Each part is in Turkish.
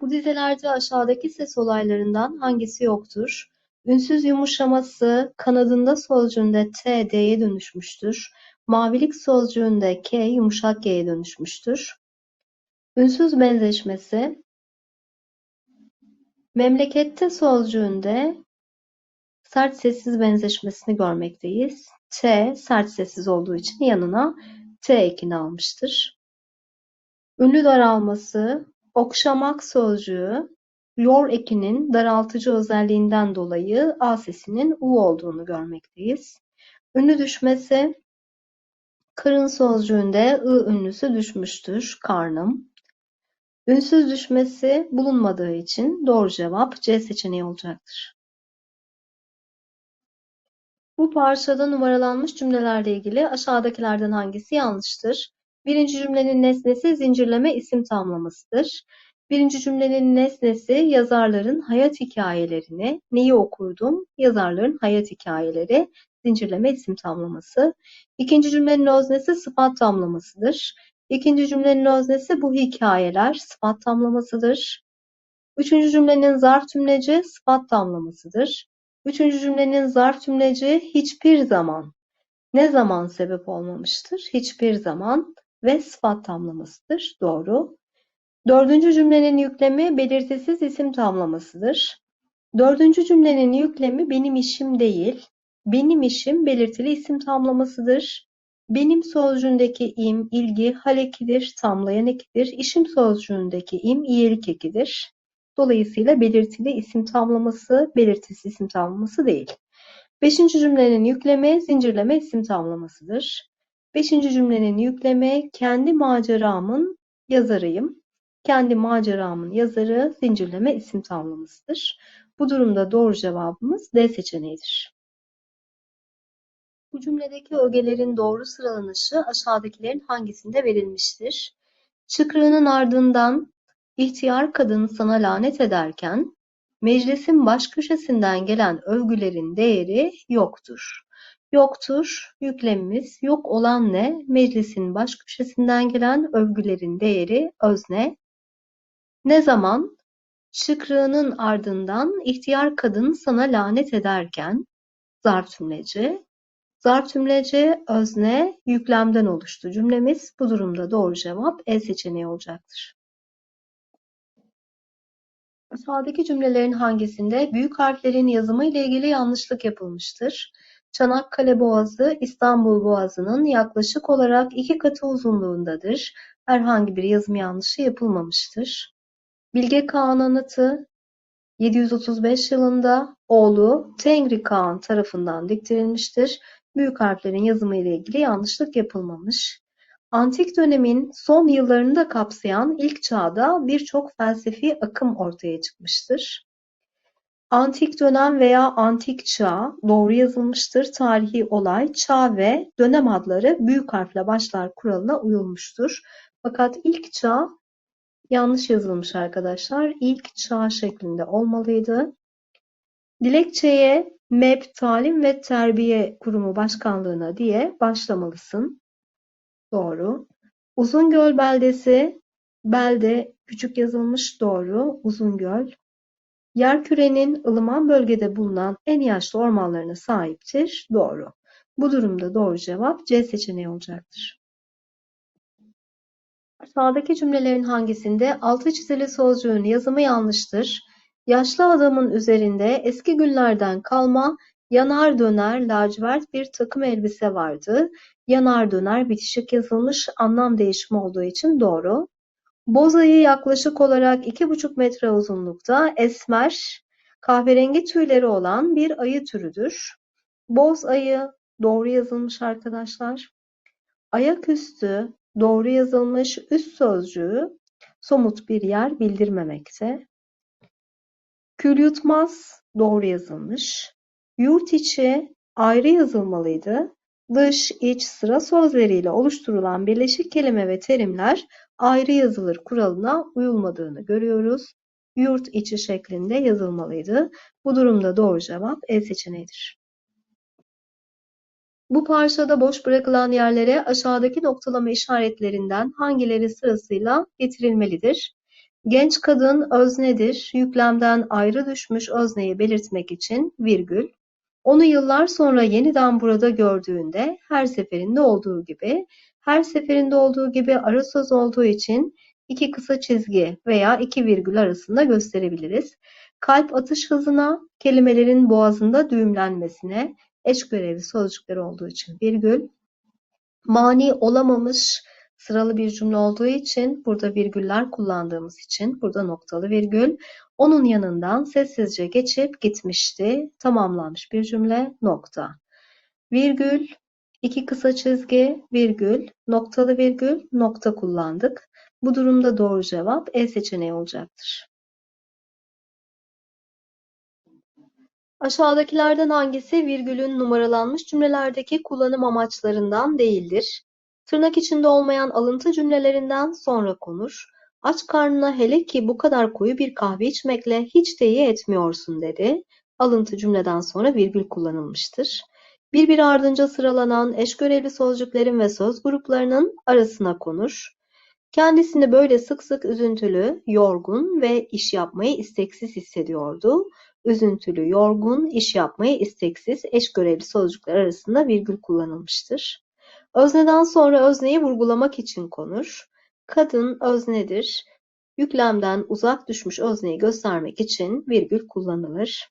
Bu dizelerde aşağıdaki ses olaylarından hangisi yoktur? Ünsüz yumuşaması kanadında sözcüğünde t, d'ye dönüşmüştür. Mavilik sözcüğünde k, yumuşak g'ye dönüşmüştür. Ünsüz benzeşmesi memlekette sözcüğünde sert sessiz benzeşmesini görmekteyiz. T sert sessiz olduğu için yanına T ekini almıştır. Ünlü daralması, okşamak sözcüğü yor ekinin daraltıcı özelliğinden dolayı A sesinin U olduğunu görmekteyiz. Ünlü düşmesi, karın sözcüğünde I ünlüsü düşmüştür, karnım. Ünsüz düşmesi bulunmadığı için doğru cevap C seçeneği olacaktır. Bu parçada numaralanmış cümlelerle ilgili aşağıdakilerden hangisi yanlıştır? Birinci cümlenin nesnesi zincirleme isim tamlamasıdır. Birinci cümlenin nesnesi yazarların hayat hikayelerini, neyi okurdum? Yazarların hayat hikayeleri, zincirleme isim tamlaması. İkinci cümlenin öznesi sıfat tamlamasıdır. İkinci cümlenin öznesi bu hikayeler, sıfat tamlamasıdır. Üçüncü cümlenin zarf tümleci sıfat tamlamasıdır. Üçüncü cümlenin zarf tümleci hiçbir zaman, ne zaman sebep olmamıştır? Hiçbir zaman ve sıfat tamlamasıdır. Doğru. Dördüncü cümlenin yüklemi belirtisiz isim tamlamasıdır. Dördüncü cümlenin yüklemi benim işim değil. Benim işim belirtili isim tamlamasıdır. Benim sözcüğündeki im, ilgi, hal ekidir, tamlayan ekidir. İşim sözcüğündeki im, iyilik ekidir. Dolayısıyla belirtili isim tamlaması, belirtisiz isim tamlaması değil. Beşinci cümlenin yükleme, zincirleme isim tamlamasıdır. Beşinci cümlenin yükleme, kendi maceramın yazarıyım. Kendi maceramın yazarı zincirleme isim tamlamasıdır. Bu durumda doğru cevabımız D seçeneğidir. Bu cümledeki ögelerin doğru sıralanışı aşağıdakilerin hangisinde verilmiştir? Çıkrığının ardından ihtiyar kadın sana lanet ederken meclisin baş köşesinden gelen övgülerin değeri yoktur. Yoktur, yüklemimiz yok olan ne? Meclisin baş köşesinden gelen övgülerin değeri özne. Ne zaman? Şıkrığının ardından ihtiyar kadın sana lanet ederken zarf tümleci. Zarf tümleci özne yüklemden oluştu cümlemiz. Bu durumda doğru cevap E seçeneği olacaktır. Aşağıdaki cümlelerin hangisinde büyük harflerin yazımı ile ilgili yanlışlık yapılmıştır? Çanakkale Boğazı, İstanbul Boğazı'nın yaklaşık olarak iki katı uzunluğundadır. Herhangi bir yazım yanlışı yapılmamıştır. Bilge Kağan anıtı 735 yılında oğlu Tengri Kağan tarafından diktirilmiştir. Büyük harflerin yazımı ile ilgili yanlışlık yapılmamış. Antik dönemin son yıllarını da kapsayan ilk çağda birçok felsefi akım ortaya çıkmıştır. Antik dönem veya antik çağ doğru yazılmıştır. Tarihi olay, çağ ve dönem adları büyük harfle başlar kuralına uyulmuştur. Fakat ilk çağ yanlış yazılmış arkadaşlar. İlk çağ şeklinde olmalıydı. Dilekçeye MEP Talim ve Terbiye Kurumu Başkanlığına diye başlamalısın. Doğru. Uzungöl beldesi, belde küçük yazılmış doğru, Uzungöl. Yerkürenin ılıman bölgede bulunan en yaşlı ormanlarına sahiptir. Doğru. Bu durumda doğru cevap C seçeneği olacaktır. Aşağıdaki cümlelerin hangisinde altı çizili sözcüğün yazımı yanlıştır? Yaşlı adamın üzerinde eski günlerden kalma yanar döner lacivert bir takım elbise vardı. Yanar döner bitişik yazılmış anlam değişimi olduğu için doğru. Boz ayı yaklaşık olarak iki buçuk metre uzunlukta esmer, kahverengi tüyleri olan bir ayı türüdür. Boz ayı doğru yazılmış arkadaşlar. Ayaküstü doğru yazılmış üst sözcüğü somut bir yer bildirmemekte. Kül yutmaz doğru yazılmış. Yurt içi ayrı yazılmalıydı. Dış, iç sıra sözleriyle oluşturulan birleşik kelime ve terimler ayrı yazılır kuralına uyulmadığını görüyoruz. Yurt içi şeklinde yazılmalıydı. Bu durumda doğru cevap E seçeneğidir. Bu parçada boş bırakılan yerlere aşağıdaki noktalama işaretlerinden hangileri sırasıyla getirilmelidir? Genç kadın öznedir, yüklemden ayrı düşmüş özneyi belirtmek için virgül. Onu yıllar sonra yeniden burada gördüğünde her seferinde olduğu gibi, her seferinde olduğu gibi ara söz olduğu için iki kısa çizgi veya iki virgül arasında gösterebiliriz. Kalp atış hızına, kelimelerin boğazında düğümlenmesine, eş görevli sözcükler olduğu için virgül. Mani olamamış sıralı bir cümle olduğu için burada virgüller kullandığımız için burada noktalı virgül. Onun yanından sessizce geçip gitmişti. Tamamlanmış bir cümle nokta. Virgül, iki kısa çizgi, virgül, noktalı virgül, nokta kullandık. Bu durumda doğru cevap E seçeneği olacaktır. Aşağıdakilerden hangisi virgülün numaralanmış cümlelerdeki kullanım amaçlarından değildir? Tırnak içinde olmayan alıntı cümlelerinden sonra konur. Aç karnına hele ki bu kadar koyu bir kahve içmekle hiç de iyi etmiyorsun dedi. Alıntı cümleden sonra virgül kullanılmıştır. Birbiri ardınca sıralanan eş görevli sözcüklerin ve söz gruplarının arasına konur. Kendisini böyle sık sık üzüntülü, yorgun ve iş yapmayı isteksiz hissediyordu. Üzüntülü, yorgun, iş yapmayı isteksiz eş görevli sözcükler arasında virgül kullanılmıştır. Özneden sonra özneyi vurgulamak için konur. Kadın öznedir. Yüklemden uzak düşmüş özneyi göstermek için virgül kullanılır.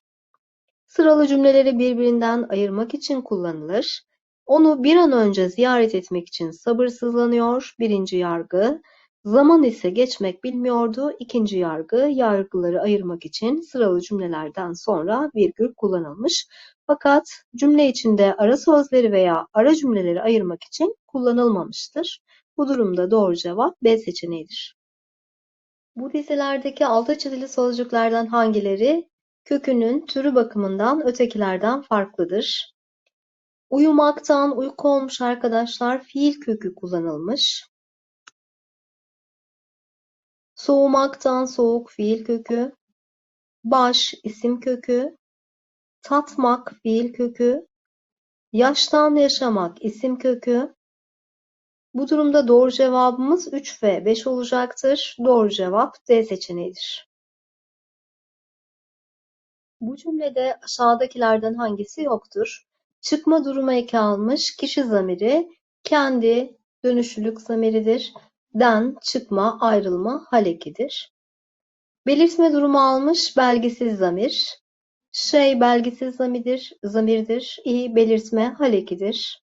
Sıralı cümleleri birbirinden ayırmak için kullanılır. Onu bir an önce ziyaret etmek için sabırsızlanıyor. Birinci yargı. Zaman ise geçmek bilmiyordu. İkinci yargı. Yargıları ayırmak için sıralı cümlelerden sonra virgül kullanılmış. Fakat cümle içinde ara sözleri veya ara cümleleri ayırmak için kullanılmamıştır. Bu durumda doğru cevap B seçeneğidir. Bu dizelerdeki altı çizili sözcüklerden hangileri kökünün türü bakımından ötekilerden farklıdır? Uyumaktan uyku olmuş arkadaşlar fiil kökü kullanılmış. Soğumaktan soğuk fiil kökü. Baş isim kökü. Tatmak fiil kökü. Yaştan yaşamak isim kökü. Bu durumda doğru cevabımız 3 ve 5 olacaktır. Doğru cevap D seçeneğidir. Bu cümlede aşağıdakilerden hangisi yoktur? Çıkma durumu eki almış kişi zamiri kendi dönüşlülük zamiridir. Den, çıkma, ayrılma hal ekidir. Belirtme durumu almış belgisiz zamir. Şey belgisiz zamirdir, zamirdir. İ belirtme hal ekidir.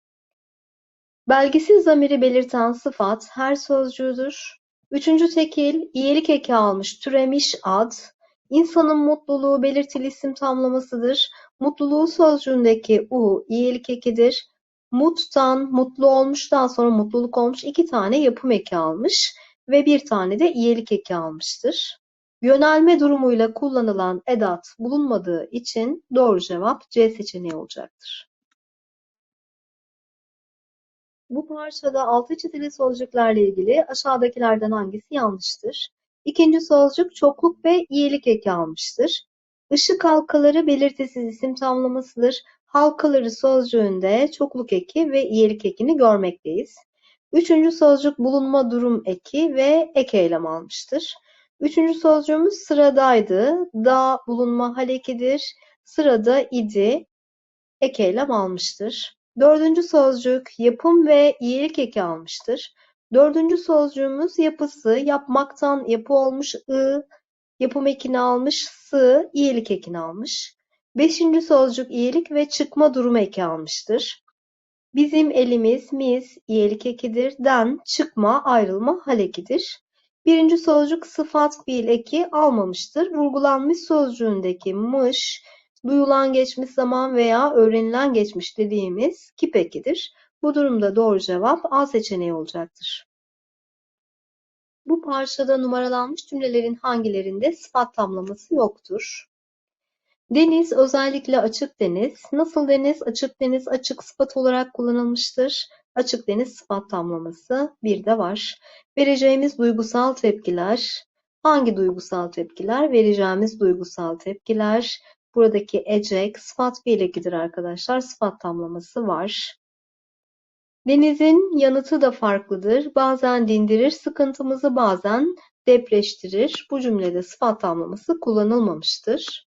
Belgisiz zamiri belirten sıfat her sözcüğüdür. Üçüncü tekil iyilik eki almış türemiş ad. İnsanın mutluluğu belirtili isim tamlamasıdır. Mutluluğu sözcüğündeki u iyilik ekidir. Muttan mutlu olmuştan sonra mutluluk olmuş iki tane yapım eki almış ve bir tane de iyilik eki almıştır. Yönelme durumuyla kullanılan edat bulunmadığı için doğru cevap C seçeneği olacaktır. Bu parçada altı çizili sözcüklerle ilgili aşağıdakilerden hangisi yanlıştır? İkinci sözcük çokluk ve iyilik eki almıştır. Işık halkaları belirtisiz isim tamlamasıdır. Halkaları sözcüğünde çokluk eki ve iyilik ekini görmekteyiz. Üçüncü sözcük bulunma durum eki ve ek eylem almıştır. Üçüncü sözcüğümüz sıradaydı. Da bulunma hal ekidir. Sırada idi. Ek eylem almıştır. Dördüncü sözcük yapım ve iyilik eki almıştır. Dördüncü sözcüğümüz yapısı yapmaktan yapı olmuş ı, yapım ekini almış sı, iyilik ekini almış. Beşinci sözcük iyilik ve çıkma durumu eki almıştır. Bizim elimiz mis, iyilik ekidir. Den, çıkma, ayrılma hal ekidir. Birinci sözcük sıfat fiil eki almamıştır. Vurgulanmış sözcüğündeki mış, duyulan geçmiş zaman veya öğrenilen geçmiş dediğimiz kip ekidir. Bu durumda doğru cevap A seçeneği olacaktır. Bu parçada numaralanmış cümlelerin hangilerinde sıfat tamlaması yoktur? Deniz özellikle açık deniz. Nasıl deniz? Açık deniz açık sıfat olarak kullanılmıştır. Açık deniz sıfat tamlaması bir de var. Vereceğimiz duygusal tepkiler. Hangi duygusal tepkiler? Vereceğimiz duygusal tepkiler. Buradaki ecek sıfat fiilekidir arkadaşlar. Sıfat tamlaması var. Denizin yanıtı da farklıdır. Bazen dindirir sıkıntımızı, bazen depreştirir. Bu cümlede sıfat tamlaması kullanılmamıştır.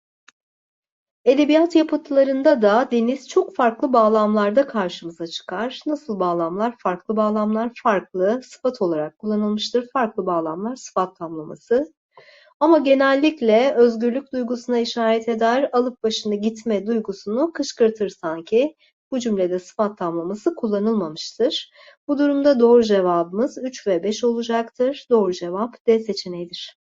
Edebiyat yapıtlarında da deniz çok farklı bağlamlarda karşımıza çıkar. Nasıl bağlamlar? Farklı bağlamlar farklı sıfat olarak kullanılmıştır. Farklı bağlamlar sıfat tamlaması. Ama genellikle özgürlük duygusuna işaret eder, alıp başını gitme duygusunu kışkırtır sanki. Bu cümlede sıfat tamlaması kullanılmamıştır. Bu durumda doğru cevabımız 3 ve 5 olacaktır. Doğru cevap D seçeneğidir.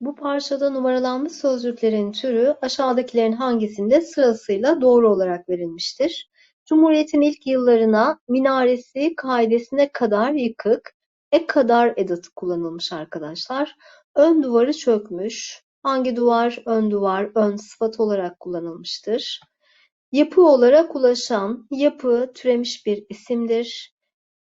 Bu parçada numaralanmış sözcüklerin türü aşağıdakilerin hangisinde sırasıyla doğru olarak verilmiştir? Cumhuriyetin ilk yıllarına minaresi kaidesine kadar yıkık, ek kadar edatı kullanılmış arkadaşlar. Ön duvarı çökmüş. Hangi duvar? Ön duvar, ön sıfat olarak kullanılmıştır. Yapı olarak ulaşan, yapı türemiş bir isimdir.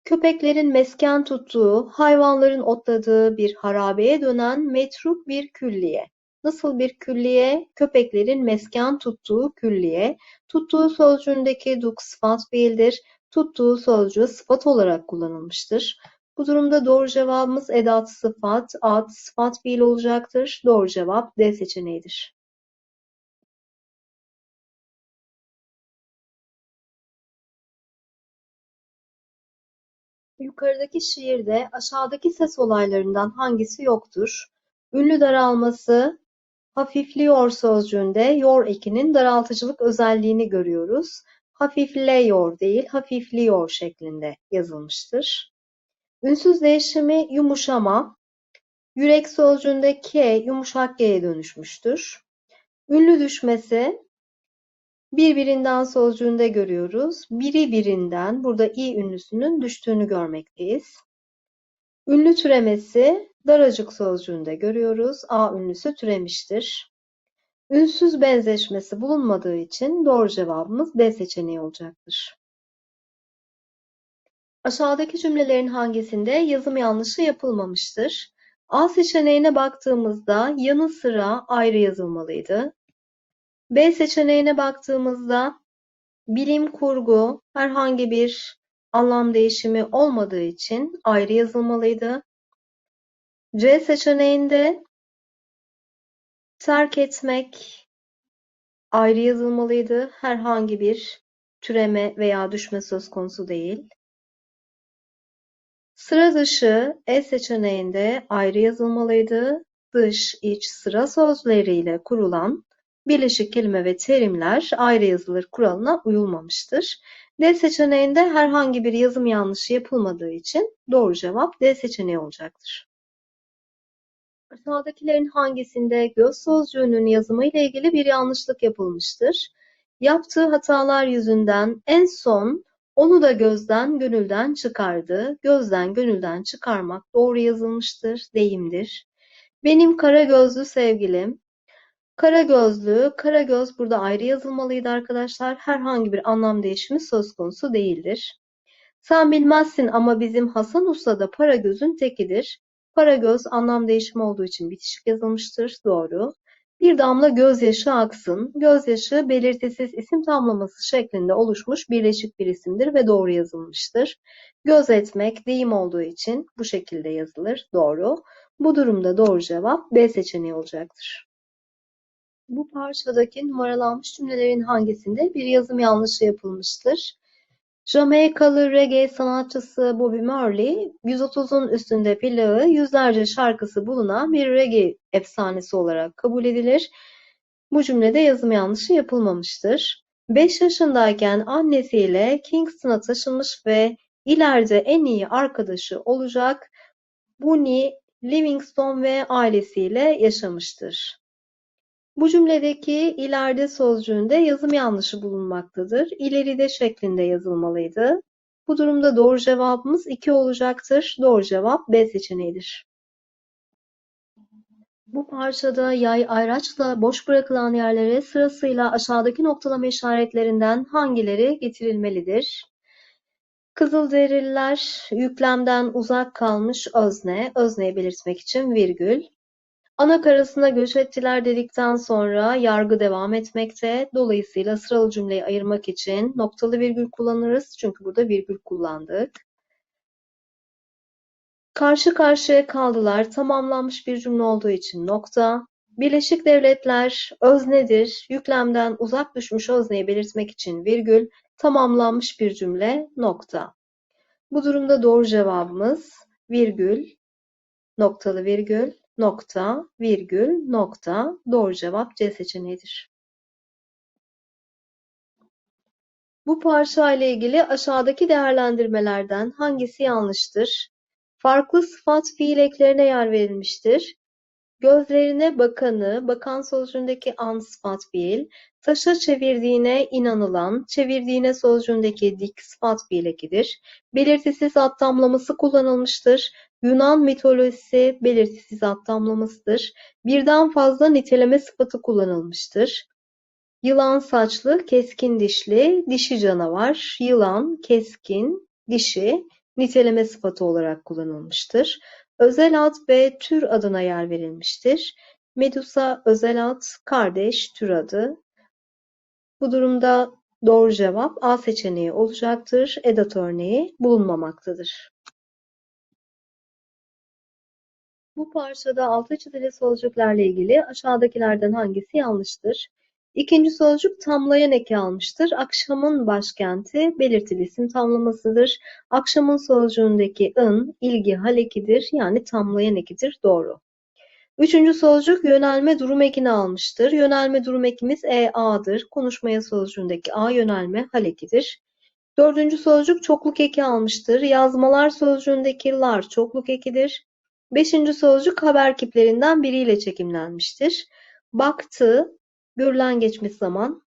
Köpeklerin mesken tuttuğu, hayvanların otladığı bir harabeye dönen metruk bir külliye. Nasıl bir külliye? Köpeklerin mesken tuttuğu külliye. Tuttuğu sözcüğündeki duk sıfat fiildir. Tuttuğu sözcüğü sıfat olarak kullanılmıştır. Bu durumda doğru cevabımız edat sıfat, ad sıfat fiil olacaktır. Doğru cevap D seçeneğidir. Yukarıdaki şiirde aşağıdaki ses olaylarından hangisi yoktur? Ünlü daralması, hafifliyor sözcüğünde yor ekinin daraltıcılık özelliğini görüyoruz. Hafifleyor değil, hafifliyor şeklinde yazılmıştır. Ünsüz değişimi yumuşama, yürek sözcüğünde k yumuşak g'ye dönüşmüştür. Ünlü düşmesi birbirinden sözcüğünde görüyoruz. Biri birinden, burada i ünlüsünün düştüğünü görmekteyiz. Ünlü türemesi daracık sözcüğünde görüyoruz. A ünlüsü türemiştir. Ünsüz benzeşmesi bulunmadığı için doğru cevabımız D seçeneği olacaktır. Aşağıdaki cümlelerin hangisinde yazım yanlışı yapılmamıştır? A seçeneğine baktığımızda yanı sıra ayrı yazılmalıydı. B seçeneğine baktığımızda bilim kurgu herhangi bir anlam değişimi olmadığı için ayrı yazılmalıydı. C seçeneğinde terk etmek ayrı yazılmalıydı. Herhangi bir türeme veya düşme söz konusu değil. Sıra dışı E seçeneğinde ayrı yazılmalıydı. Dış, iç, sıra sözleriyle kurulan birleşik kelime ve terimler ayrı yazılır kuralına uyulmamıştır. D seçeneğinde herhangi bir yazım yanlışı yapılmadığı için doğru cevap D seçeneği olacaktır. Aşağıdakilerin hangisinde göz sözcüğünün yazımı ile ilgili bir yanlışlık yapılmıştır? Yaptığı hatalar yüzünden en son onu da gözden gönülden çıkardı. Gözden gönülden çıkarmak doğru yazılmıştır, deyimdir. Benim kara gözlü sevgilim. Kara gözlü, kara göz burada ayrı yazılmalıydı arkadaşlar. Herhangi bir anlam değişimi söz konusu değildir. Sen bilmezsin ama bizim Hasan Usta da para gözün tekidir. Para göz anlam değişimi olduğu için bitişik yazılmıştır. Doğru. Bir damla gözyaşı aksın. Gözyaşı belirtisiz isim tamlaması şeklinde oluşmuş birleşik bir isimdir ve doğru yazılmıştır. Gözetmek deyim olduğu için bu şekilde yazılır. Doğru. Bu durumda doğru cevap B seçeneği olacaktır. Bu parçadaki numaralanmış cümlelerin hangisinde bir yazım yanlışı yapılmıştır? Jamaikalı reggae sanatçısı Bobby Marley, 130'un üstünde plağı, yüzlerce şarkısı bulunan bir reggae efsanesi olarak kabul edilir. Bu cümlede yazım yanlışı yapılmamıştır. 5 yaşındayken annesiyle Kingston'a taşınmış ve ileride en iyi arkadaşı olacak Bunny Livingston ve ailesiyle yaşamıştır. Bu cümledeki ileride sözcüğünde yazım yanlışı bulunmaktadır. İleride şeklinde yazılmalıydı. Bu durumda doğru cevabımız 2 olacaktır. Doğru cevap B seçeneğidir. Bu parçada yay ayraçla boş bırakılan yerlere sırasıyla aşağıdaki noktalama işaretlerinden hangileri getirilmelidir? Kızılderililer yüklemden uzak kalmış özne, özneyi belirtmek için virgül. Anakarasına göç ettiler dedikten sonra yargı devam etmekte. Dolayısıyla sıralı cümleyi ayırmak için noktalı virgül kullanırız. Çünkü burada virgül kullandık. Karşı karşıya kaldılar tamamlanmış bir cümle olduğu için nokta. Birleşik Devletler öznedir. Yüklemden uzak düşmüş özneyi belirtmek için virgül. Tamamlanmış bir cümle nokta. Bu durumda doğru cevabımız virgül, noktalı virgül, nokta, virgül, nokta. Doğru cevap C seçeneğidir. Bu parça ile ilgili aşağıdaki değerlendirmelerden hangisi yanlıştır? Farklı sıfat fiil eklerine yer verilmiştir. Gözlerine bakanı, bakan sözcüğündeki an sıfat fiil, taşa çevirdiğine inanılan, çevirdiğine sözcüğündeki dik sıfat fiil ekidir. Belirtisiz tamlaması kullanılmıştır. Yunan mitolojisi belirtisiz ad tamlamasıdır. Birden fazla niteleme sıfatı kullanılmıştır. Yılan saçlı, keskin dişli, dişi canavar, yılan, keskin, dişi niteleme sıfatı olarak kullanılmıştır. Özel ad ve tür adına yer verilmiştir. Medusa özel ad, kardeş tür adı. Bu durumda doğru cevap A seçeneği olacaktır. Edat örneği bulunmamaktadır. Bu parçada altı çizili sözcüklerle ilgili aşağıdakilerden hangisi yanlıştır? İkinci sözcük tamlayan eki almıştır. Akşamın başkenti belirtili isim tamlamasıdır. Akşamın sözcüğündeki ın ilgi hal ekidir yani tamlayan ekidir. Doğru. Üçüncü sözcük yönelme durum ekini almıştır. Yönelme durum ekimiz EA'dır. Konuşmaya sözcüğündeki A yönelme hal ekidir. Dördüncü sözcük çokluk eki almıştır. Yazmalar sözcüğündeki lar çokluk ekidir. Beşinci sözcük haber kiplerinden biriyle çekimlenmiştir. Baktı, görülen geçmiş zaman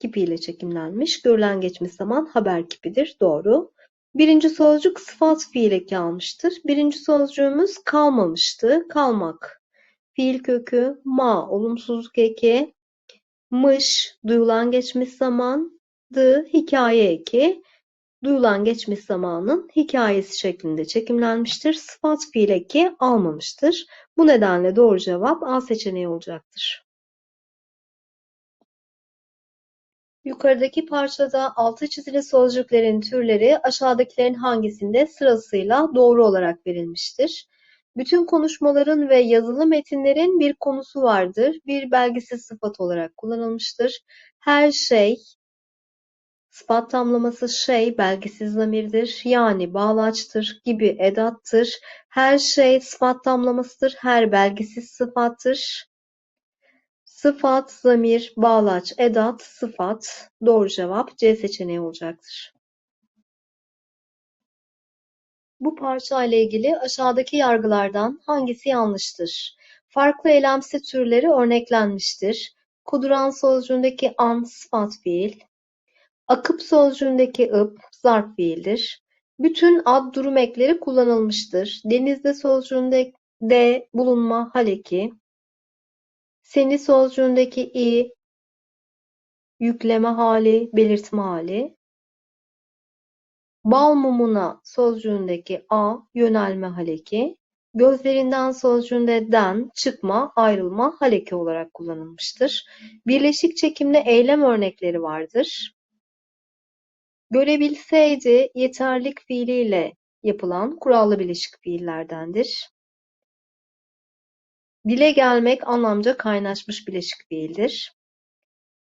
kipiyle çekimlenmiş. Görülen geçmiş zaman haber kipidir. Doğru. Birinci sözcük sıfat fiil eki almıştır. Birinci sözcüğümüz kalmamıştı. Kalmak. Fiil kökü ma olumsuzluk eki. Mış duyulan geçmiş zaman. Dı hikaye eki duyulan geçmiş zamanın hikayesi şeklinde çekimlenmiştir. Sıfat fiil eki almamıştır. Bu nedenle doğru cevap A seçeneği olacaktır. Yukarıdaki parçada altı çizili sözcüklerin türleri aşağıdakilerin hangisinde sırasıyla doğru olarak verilmiştir? Bütün konuşmaların ve yazılı metinlerin bir konusu vardır. Bir belgisiz sıfat olarak kullanılmıştır. Her şey, sıfat tamlaması şey belgisiz zamirdir. Yani bağlaçtır gibi edattır. Her şey sıfat tamlamasıdır. Her belgisiz sıfattır. Sıfat, zamir, bağlaç, edat, sıfat. Doğru cevap C seçeneği olacaktır. Bu parça ile ilgili aşağıdaki yargılardan hangisi yanlıştır? Farklı eylemsi türleri örneklenmiştir. Kuduran sözcüğündeki an sıfat fiil. Akıp sözcüğündeki ıp zarf fiildir. Bütün ad durum ekleri kullanılmıştır. Denizde sözcüğünde de bulunma hal eki. Seni sözcüğündeki i yükleme hali, belirtme hali. Bal mumuna sözcüğündeki a yönelme hal. Gözlerinden sözcüğünde den çıkma, ayrılma hal olarak kullanılmıştır. Birleşik çekimli eylem örnekleri vardır. Görebilseydi yeterlik fiiliyle yapılan kurallı bileşik fiillerdendir. Dile gelmek anlamca kaynaşmış bileşik fiildir.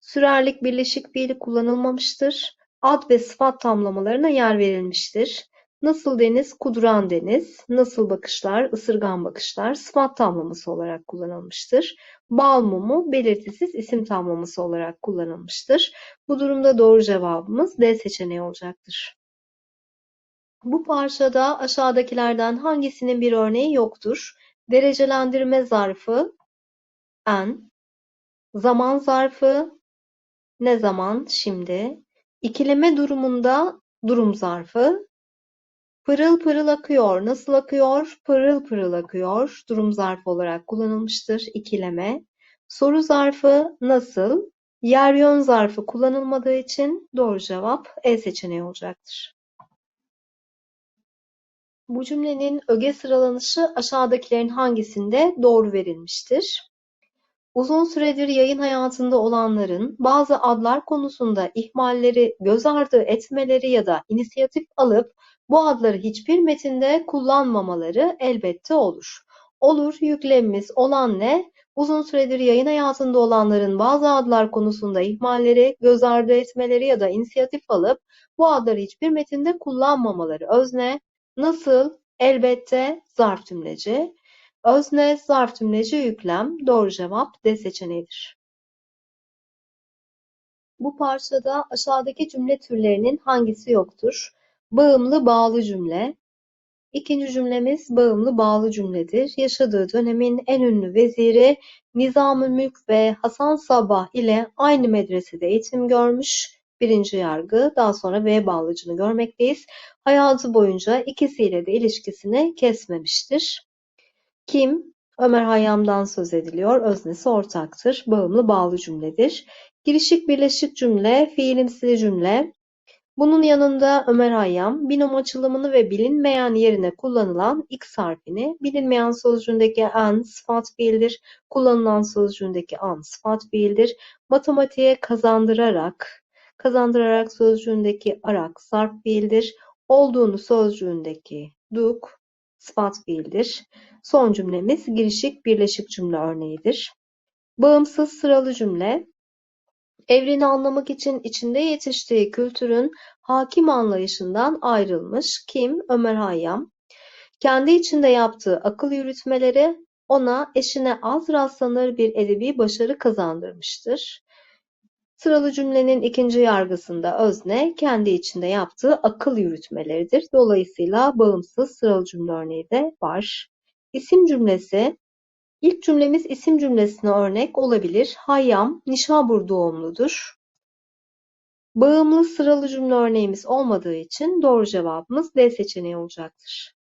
Sürerlik birleşik fiili kullanılmamıştır. Ad ve sıfat tamlamalarına yer verilmiştir. Nasıl deniz, kuduran deniz, nasıl bakışlar, ısırgan bakışlar sıfat tamlaması olarak kullanılmıştır. Bal mumu belirtisiz isim tamlaması olarak kullanılmıştır. Bu durumda doğru cevabımız D seçeneği olacaktır. Bu parçada aşağıdakilerden hangisinin bir örneği yoktur? Derecelendirme zarfı en, zaman zarfı ne zaman şimdi, ikileme durumunda durum zarfı, pırıl pırıl akıyor nasıl akıyor, pırıl pırıl akıyor durum zarfı olarak kullanılmıştır ikileme. Soru zarfı nasıl, yer yön zarfı kullanılmadığı için doğru cevap E seçeneği olacaktır. Bu cümlenin öge sıralanışı aşağıdakilerin hangisinde doğru verilmiştir? Uzun süredir yayın hayatında olanların bazı adlar konusunda ihmalleri göz ardı etmeleri ya da inisiyatif alıp Bu adları hiçbir metinde kullanmamaları elbette olur. Olur yüklemimiz olan ne? Uzun süredir yayın hayatında olanların bazı adlar konusunda ihmalleri, göz ardı etmeleri ya da inisiyatif alıp bu adları hiçbir metinde kullanmamaları. Özne, nasıl, elbette, zarf tümleci. Özne, zarf tümleci, yüklem. Doğru cevap D seçeneğidir. Bu parçada aşağıdaki cümle türlerinin hangisi yoktur? Bağımlı bağlı cümle. İkinci cümlemiz bağımlı bağlı cümledir. Yaşadığı dönemin en ünlü veziri Nizam-ı Mülk ve Hasan Sabbah ile aynı medresede eğitim görmüş. Birinci yargı, daha sonra V bağlıcını görmekteyiz. Hayatı boyunca ikisiyle de ilişkisini kesmemiştir. Kim? Ömer Hayyam'dan söz ediliyor. Öznesi ortaktır. Bağımlı bağlı cümledir. Girişik birleşik cümle, fiilimsili cümle. Bunun yanında Ömer Hayyam, binom açılımını ve bilinmeyen yerine kullanılan x harfini, bilinmeyen sözcüğündeki en sıfat fiildir, kullanılan sözcüğündeki an sıfat fiildir, matematiğe kazandırarak, kazandırarak sözcüğündeki arak zarf fiildir, olduğunu sözcüğündeki duk sıfat fiildir. Son cümlemiz girişik birleşik cümle örneğidir. Bağımsız sıralı cümle, evreni anlamak için içinde yetiştiği kültürün hakim anlayışından ayrılmış. Kim? Ömer Hayyam. Kendi içinde yaptığı akıl yürütmeleri ona eşine az rastlanır bir edebi başarı kazandırmıştır. Sıralı cümlenin ikinci yargısında özne kendi içinde yaptığı akıl yürütmeleridir. Dolayısıyla bağımsız sıralı cümle örneği de var. İsim cümlesi İlk cümlemiz isim cümlesine örnek olabilir. Hayyam, Nişabur doğumludur. Bağımlı sıralı cümle örneğimiz olmadığı için doğru cevabımız D seçeneği olacaktır.